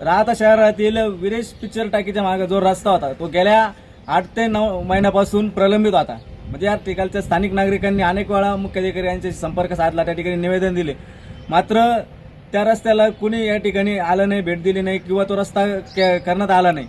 राहता शहरातील विरेश पिक्चर टाकीच्या मागे जो रस्ता होता तो गेल्या आठ ते नऊ महिन्यापासून प्रलंबित होता. म्हणजे या ठिकाणच्या स्थानिक नागरिकांनी अनेक वेळा मुख्याधिकारी यांच्याशी संपर्क साधला त्या ठिकाणी निवेदन दिले. मात्र त्या रस्त्याला कुणी या ठिकाणी आलं नाही भेट दिली नाही किंवा तो रस्ता के- करण्यात आला नाही.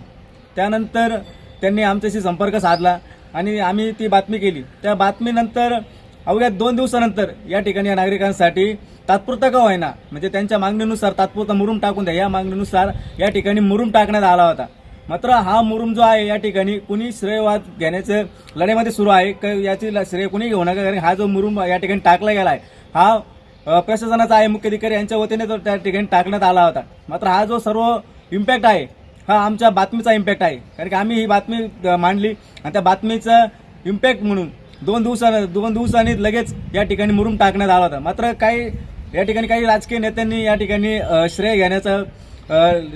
त्यानंतर त्यांनी आमच्याशी संपर्क साधला आणि आम्ही ती बातमी केली. त्या बातमीनंतर अवघ्या दोन दिवसानंतर या ठिकाणी या नागरिकांसाठी तात्पुरता का होईना म्हणजे त्यांच्या मागणीनुसार तात्पुरता मुरुम टाकून द्या या मागणीनुसार या ठिकाणी मुरुम टाकण्यात आला होता. मात्र हा मुरुम जो आहे या ठिकाणी कुणी श्रेयवाद घेण्याचं लढ्यामध्ये सुरू आहे क- याची ल- श्रेय कुणी घेऊ नका कारण हा जो मुरुम या ठिकाणी टाकला गेला आहे हा प्रशासनाचा आहे मुख्याधिकारी यांच्या वतीने तो त्या ठिकाणी टाकण्यात आला होता. मात्र हा जो सर्व इम्पॅक्ट आहे हा आमच्या बातमीचा इम्पॅक्ट आहे. कारण की आम्ही ही बातमी मांडली आणि त्या बातमीचा इम्पॅक्ट म्हणून दोन दिवसा दोन दिवसांनी लगेच या ठिकाणी मुरुम टाकण्यात आला होता. मात्र काही या ठिकाणी काही राजकीय नेत्यांनी या ठिकाणी श्रेय घेण्याचं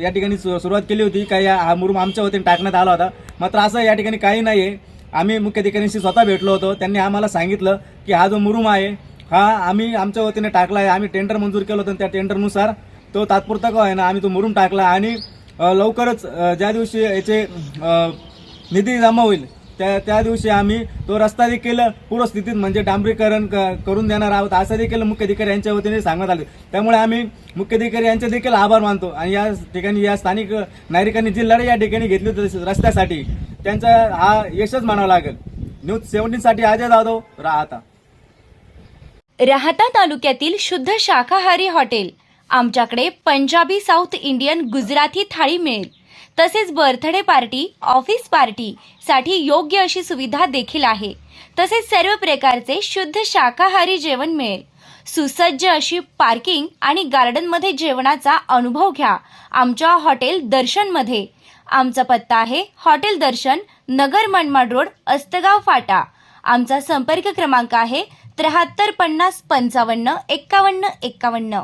या ठिकाणी सुरुवात केली होती. काही या हा मुरुम आमच्या वतीने टाकण्यात आला होता. मात्र असं या ठिकाणी काही नाही आहे आम्ही मुख्याधिकाऱ्यांशी स्वतः भेटलो होतो. त्यांनी आम्हाला सांगितलं की हा जो मुरुम आहे हा आम्ही आमच्या वतीने टाकला आहे. आम्ही टेंडर मंजूर केलं होतं. त्या टेंडरनुसार तो तात्पुरता का आहे ना आम्ही तो मुरुम टाकला आणि लवकरच ज्या दिवशी याचे निधी जमा होईल त्या त्या दिवशी आम्ही तो रस्ता देखील पूर्वस्थितीत म्हणजे डांबरीकरण करून देणार आहोत असं देखील मुख्याधिकारी यांच्या वतीने सांगण्यात आले. त्यामुळे आम्ही मुख्याधिकारी यांचे देखील आभार मानतो. आणि या ठिकाणी या स्थानिक नागरिकांनी जी लढाई या ठिकाणी घेतली होती रस्त्यासाठी त्यांचा हा यशच मानावा लागेल. न्यूज सेव्हन्टीनसाठी अजय जाधव राहता. राहता तालुक्यातील शुद्ध शाकाहारी हॉटेल. आमच्याकडे पंजाबी साऊथ इंडियन गुजराती थाळी मिळेल. तसेच बर्थडे पार्टी ऑफिस पार्टी साठी योग्य अशी सुविधा देखील आहे. तसेच सर्व प्रकारचे शुद्ध शाकाहारी जेवण मिळेल. सुसज्ज अशी पार्किंग आणि गार्डनमध्ये जेवणाचा अनुभव घ्या. आमच्या हॉटेल दर्शनमध्ये आमचा पत्ता आहे हॉटेल दर्शन नगर मनमाड रोड अस्तगाव फाटा. आमचा संपर्क क्रमांक आहे त्र्याहत्तर पन्नास पंचावन्न एक्कावन्न एक्कावन्न.